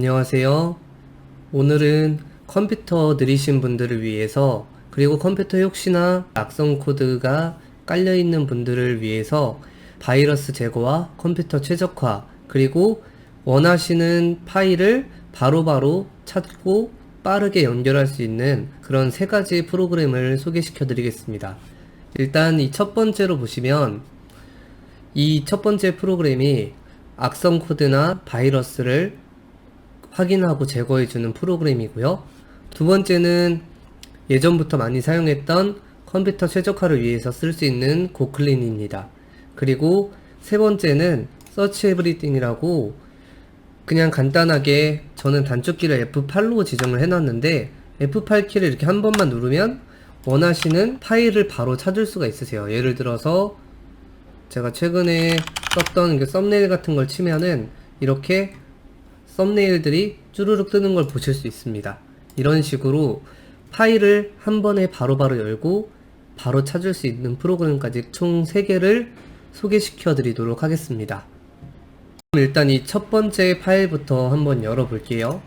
안녕하세요. 오늘은 컴퓨터 느리신 분들을 위해서 그리고 컴퓨터에 혹시나 악성 코드가 깔려 있는 분들을 위해서 바이러스 제거와 컴퓨터 최적화 그리고 원하시는 파일을 바로바로 찾고 빠르게 연결할 수 있는 그런 세 가지 프로그램을 소개시켜 드리겠습니다. 일단 이 첫 번째로 보시면 이 첫 번째 프로그램이 악성 코드나 바이러스를 확인하고 제거해주는 프로그램이고요. 두 번째는 예전부터 많이 사용했던 컴퓨터 최적화를 위해서 쓸 수 있는 고클린입니다. 그리고 세 번째는 서치 에브리띵이라고 그냥 간단하게 저는 단축키를 F8로 지정을 해놨는데 F8 키를 이렇게 한 번만 누르면 원하시는 파일을 바로 찾을 수가 있으세요. 예를 들어서 제가 최근에 썼던 그 썸네일 같은 걸 치면은 이렇게 썸네일들이 쭈루룩 뜨는 걸 보실 수 있습니다. 이런 식으로 파일을 한 번에 바로 바로 열고 바로 찾을 수 있는 프로그램까지 총 3개를 소개시켜 드리도록 하겠습니다. 일단 이 첫 번째 파일부터 한번 열어볼게요.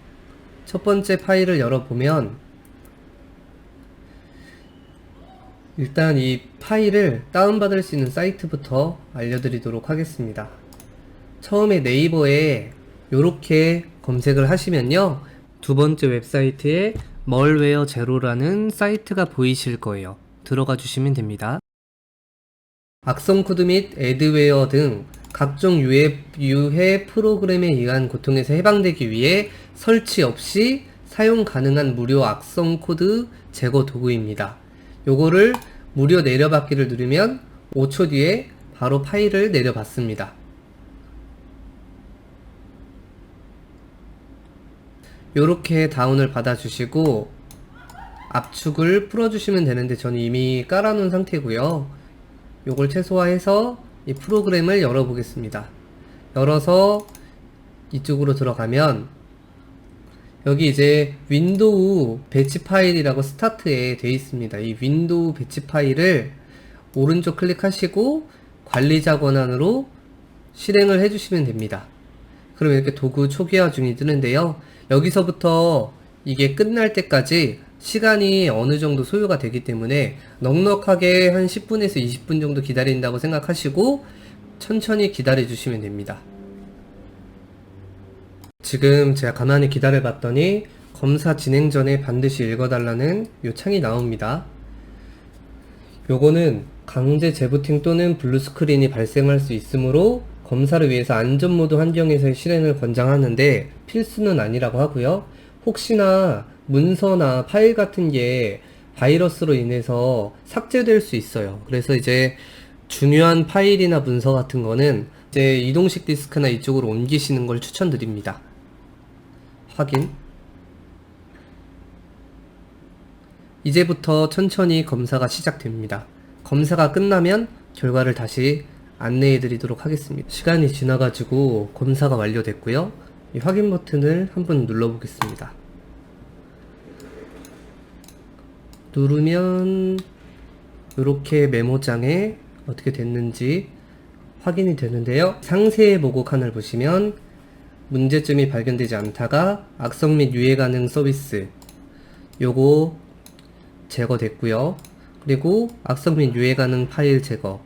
첫 번째 파일을 열어보면 일단 이 파일을 다운받을 수 있는 사이트부터 알려드리도록 하겠습니다. 처음에 네이버에 이렇게 검색을 하시면요. 두 번째 웹사이트에 멀웨어 제로라는 사이트가 보이실 거예요. 들어가 주시면 됩니다. 악성 코드 및 애드웨어 등 각종 유해, 유해 프로그램에 의한 고통에서 해방되기 위해 설치 없이 사용 가능한 무료 악성 코드 제거 도구입니다. 요거를 무료 내려받기를 누르면 5초 뒤에 바로 파일을 내려받습니다. 요렇게 다운을 받아주시고 압축을 풀어주시면 되는데 저는 이미 깔아놓은 상태고요. 요걸 최소화해서 이 프로그램을 열어보겠습니다. 열어서 이쪽으로 들어가면 여기 이제 윈도우 배치 파일이라고 스타트에 되어 있습니다. 이 윈도우 배치 파일을 오른쪽 클릭하시고 관리자 권한으로 실행을 해주시면 됩니다. 그럼 이렇게 도구 초기화 중이 뜨는데요. 여기서부터 이게 끝날 때까지 시간이 어느 정도 소요가 되기 때문에 넉넉하게 한 10분에서 20분 정도 기다린다고 생각하시고 천천히 기다려 주시면 됩니다. 지금 제가 가만히 기다려 봤더니 검사 진행 전에 반드시 읽어달라는 요 창이 나옵니다. 요거는 강제 재부팅 또는 블루 스크린이 발생할 수 있으므로 검사를 위해서 안전모드 환경에서의 실행을 권장하는데 필수는 아니라고 하고요. 혹시나 문서나 파일 같은 게 바이러스로 인해서 삭제될 수 있어요. 그래서 이제 중요한 파일이나 문서 같은 거는 이제 이동식 디스크나 이쪽으로 옮기시는 걸 추천드립니다. 확인. 이제부터 천천히 검사가 시작됩니다. 검사가 끝나면 결과를 다시 안내해 드리도록 하겠습니다. 시간이 지나가지고 검사가 완료됐고요. 이 확인 버튼을 한번 눌러 보겠습니다. 누르면 이렇게 메모장에 어떻게 됐는지 확인이 되는데요. 상세 보고 칸을 보시면 문제점이 발견되지 않다가 악성 및 유해 가능 서비스 요거 제거됐고요. 그리고 악성 및 유해 가능 파일 제거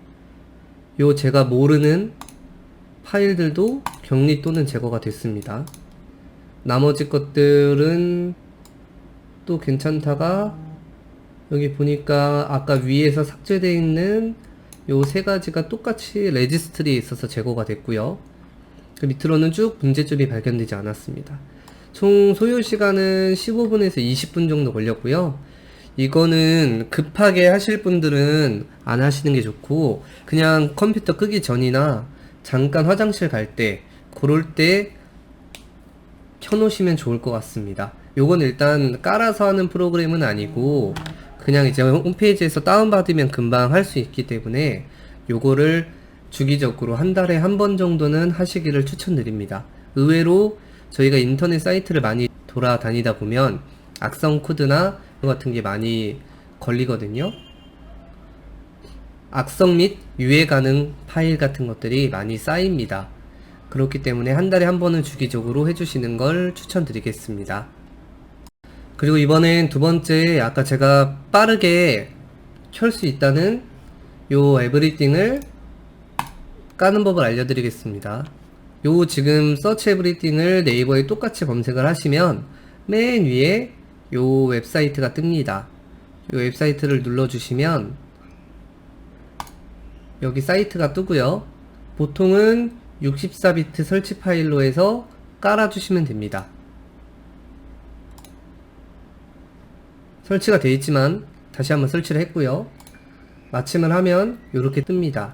요 제가 모르는 파일들도 격리 또는 제거가 됐습니다. 나머지 것들은 또 괜찮다가 여기 보니까 아까 위에서 삭제되어 있는 요 세 가지가 똑같이 레지스트리에 있어서 제거가 됐고요. 그 밑으로는 쭉 문제점이 발견되지 않았습니다. 총 소요 시간은 15분에서 20분 정도 걸렸고요. 이거는 급하게 하실 분들은 안 하시는 게 좋고 그냥 컴퓨터 끄기 전이나 잠깐 화장실 갈 때 그럴 때 켜놓으시면 좋을 것 같습니다. 요건 일단 깔아서 하는 프로그램은 아니고 그냥 이제 홈페이지에서 다운받으면 금방 할 수 있기 때문에 요거를 주기적으로 한 달에 한 번 정도는 하시기를 추천드립니다. 의외로 저희가 인터넷 사이트를 많이 돌아다니다 보면 악성 코드나 같은 게 많이 걸리거든요. 악성 및 유해 가능 파일 같은 것들이 많이 쌓입니다. 그렇기 때문에 한 달에 한 번은 주기적으로 해주시는 걸 추천드리겠습니다. 그리고 이번엔 두 번째 아까 제가 빠르게 켤 수 있다는 요 에브리띵을 까는 법을 알려드리겠습니다. 요 지금 서치 에브리띵을 네이버에 똑같이 검색을 하시면 맨 위에 요 웹사이트가 뜹니다. 요 웹사이트를 눌러주시면 여기 사이트가 뜨고요. 보통은 64비트 설치 파일로 해서 깔아주시면 됩니다. 설치가 되어 있지만 다시 한번 설치를 했고요. 마침을 하면 이렇게 뜹니다.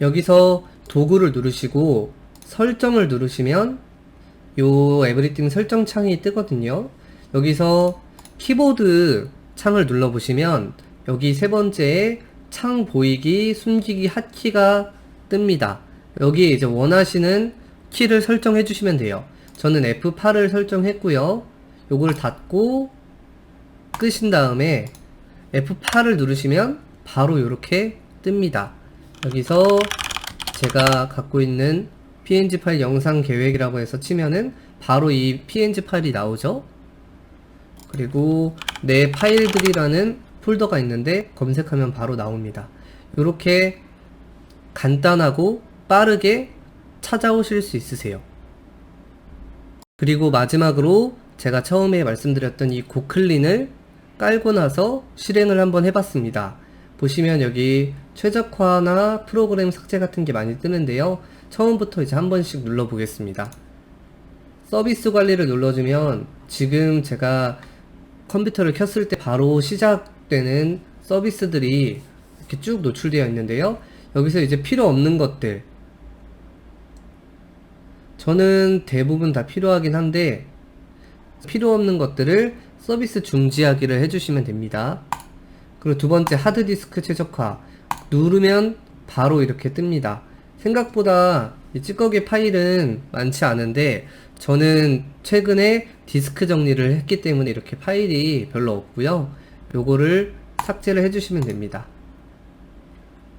여기서 도구를 누르시고 설정을 누르시면 요 에브리띵 설정 창이 뜨거든요. 여기서 키보드 창을 눌러보시면 여기 세 번째에 창 보이기, 숨기기 핫키가 뜹니다. 여기에 이제 원하시는 키를 설정해 주시면 돼요. 저는 F8을 설정했고요. 요걸 닫고 끄신 다음에 F8을 누르시면 바로 이렇게 뜹니다. 여기서 제가 갖고 있는 png 파일 영상 계획이라고 해서 치면은 바로 이 png 파일이 나오죠. 그리고 내 파일들이라는 폴더가 있는데 검색하면 바로 나옵니다. 이렇게 간단하고 빠르게 찾아오실 수 있으세요. 그리고 마지막으로 제가 처음에 말씀드렸던 이 고클린을 깔고 나서 실행을 한번 해봤습니다. 보시면 여기 최적화나 프로그램 삭제 같은 게 많이 뜨는데요. 처음부터 이제 한 번씩 눌러 보겠습니다. 서비스 관리를 눌러주면 지금 제가 컴퓨터를 켰을 때 바로 시작되는 서비스들이 이렇게 쭉 노출되어 있는데요. 여기서 이제 필요 없는 것들 저는 대부분 다 필요하긴 한데 필요 없는 것들을 서비스 중지하기를 해주시면 됩니다. 그리고 두 번째 하드디스크 최적화 누르면 바로 이렇게 뜹니다. 생각보다 이 찌꺼기 파일은 많지 않은데 저는 최근에 디스크 정리를 했기 때문에 이렇게 파일이 별로 없고요. 요거를 삭제를 해주시면 됩니다.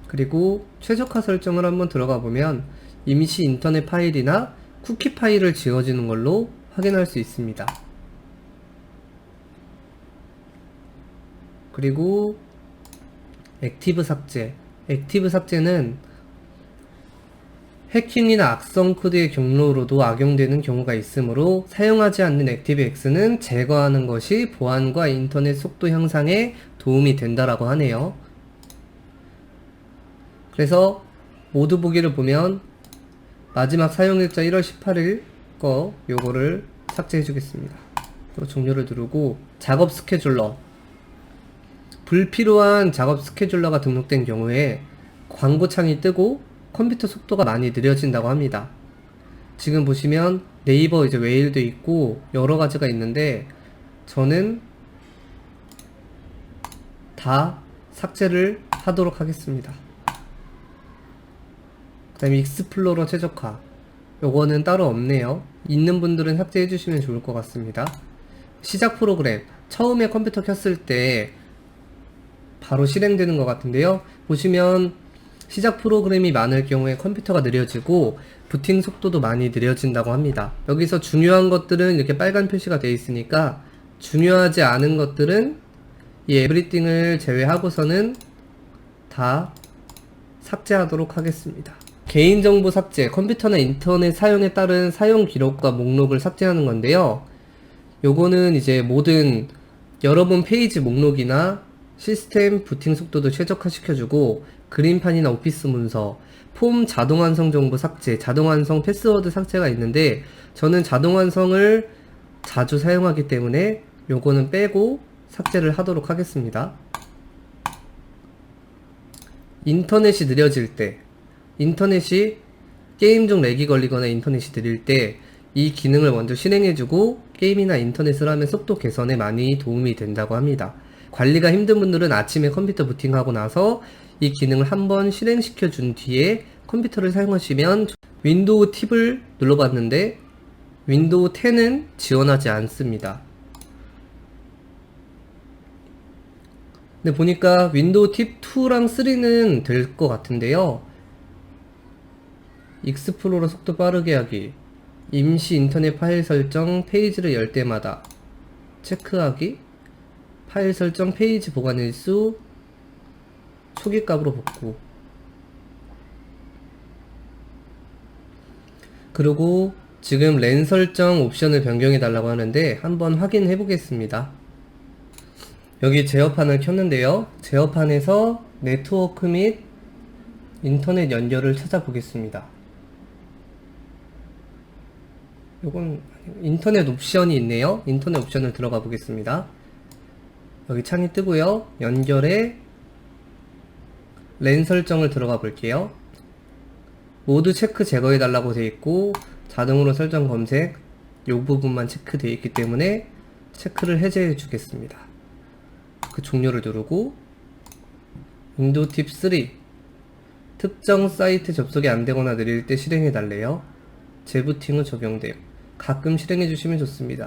그리고 최적화 설정을 한번 들어가 보면 임시 인터넷 파일이나 쿠키 파일을 지워지는 걸로 확인할 수 있습니다. 그리고 액티브 삭제. 액티브 삭제는 해킹이나 악성 코드의 경로로도 악용되는 경우가 있으므로 사용하지 않는 액티브X는 제거하는 것이 보안과 인터넷 속도 향상에 도움이 된다라고 하네요. 그래서 모두 보기를 보면 마지막 사용일자 1월 18일 거 요거를 삭제해 주겠습니다. 종료를 누르고 작업 스케줄러 불필요한 작업 스케줄러가 등록된 경우에 광고창이 뜨고 컴퓨터 속도가 많이 느려진다고 합니다. 지금 보시면 네이버 이제 웨일도 있고 여러 가지가 있는데 저는 다 삭제를 하도록 하겠습니다. 그 다음에 익스플로러 최적화 요거는 따로 없네요. 있는 분들은 삭제해 주시면 좋을 것 같습니다. 시작 프로그램 처음에 컴퓨터 켰을 때 바로 실행되는 것 같은데요. 보시면 시작 프로그램이 많을 경우에 컴퓨터가 느려지고 부팅 속도도 많이 느려진다고 합니다. 여기서 중요한 것들은 이렇게 빨간 표시가 되어 있으니까 중요하지 않은 것들은 이 에브리띵을 제외하고서는 다 삭제하도록 하겠습니다. 개인정보 삭제, 컴퓨터나 인터넷 사용에 따른 사용 기록과 목록을 삭제하는 건데요. 요거는 이제 모든 여러분 페이지 목록이나 시스템 부팅 속도도 최적화시켜주고 그림판이나 오피스 문서, 폼 자동 완성 정보 삭제, 자동 완성 패스워드 삭제가 있는데 저는 자동 완성을 자주 사용하기 때문에 요거는 빼고 삭제를 하도록 하겠습니다. 인터넷이 느려질 때, 인터넷이 게임 중 렉이 걸리거나 인터넷이 느릴 때 이 기능을 먼저 실행해주고 게임이나 인터넷을 하면 속도 개선에 많이 도움이 된다고 합니다. 관리가 힘든 분들은 아침에 컴퓨터 부팅하고 나서 이 기능을 한번 실행시켜 준 뒤에 컴퓨터를 사용하시면 윈도우 팁을 눌러봤는데 윈도우 10은 지원하지 않습니다. 근데 보니까 윈도우 팁 2랑 3는 될 것 같은데요. 익스플로러 속도 빠르게 하기, 임시 인터넷 파일 설정, 페이지를 열 때마다 체크하기, 파일 설정, 페이지 보관 일수, 초기 값으로 복구. 그리고 지금 랜 설정 옵션을 변경해 달라고 하는데 한번 확인해 보겠습니다. 여기 제어판을 켰는데요. 제어판에서 네트워크 및 인터넷 연결을 찾아보겠습니다. 요건 인터넷 옵션이 있네요. 인터넷 옵션을 들어가 보겠습니다. 여기 창이 뜨고요. 연결에 랜 설정을 들어가 볼게요. 모두 체크 제거해 달라고 되어 있고 자동으로 설정 검색 요 부분만 체크되어 있기 때문에 체크를 해제해 주겠습니다. 그 종료를 누르고 윈도우 팁 3 특정 사이트 접속이 안 되거나 느릴 때 실행해 달래요. 재부팅은 적용돼요. 가끔 실행해 주시면 좋습니다.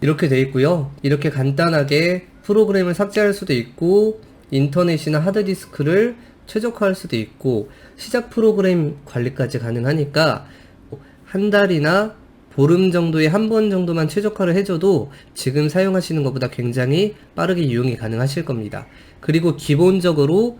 이렇게 돼 있고요. 이렇게 간단하게 프로그램을 삭제할 수도 있고 인터넷이나 하드디스크를 최적화할 수도 있고 시작 프로그램 관리까지 가능하니까 한 달이나 보름 정도에 한 번 정도만 최적화를 해줘도 지금 사용하시는 것보다 굉장히 빠르게 이용이 가능하실 겁니다. 그리고 기본적으로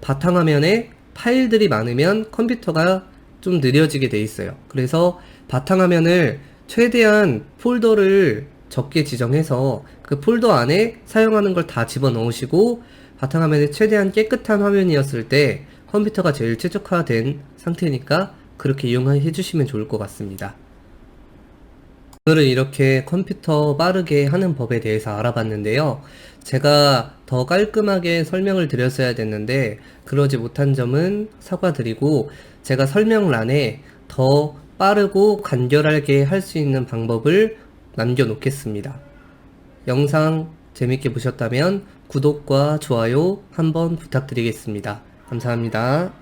바탕화면에 파일들이 많으면 컴퓨터가 좀 느려지게 돼 있어요. 그래서 바탕화면을 최대한 폴더를 적게 지정해서 그 폴더 안에 사용하는 걸 다 집어 넣으시고 바탕화면에 최대한 깨끗한 화면이었을 때 컴퓨터가 제일 최적화된 상태니까 그렇게 이용해 주시면 좋을 것 같습니다. 오늘은 이렇게 컴퓨터 빠르게 하는 법에 대해서 알아봤는데요. 제가 더 깔끔하게 설명을 드렸어야 됐는데 그러지 못한 점은 사과드리고 제가 설명란에 더 빠르고 간결하게 할 수 있는 방법을 남겨놓겠습니다. 영상 재밌게 보셨다면 구독과 좋아요 한번 부탁드리겠습니다. 감사합니다.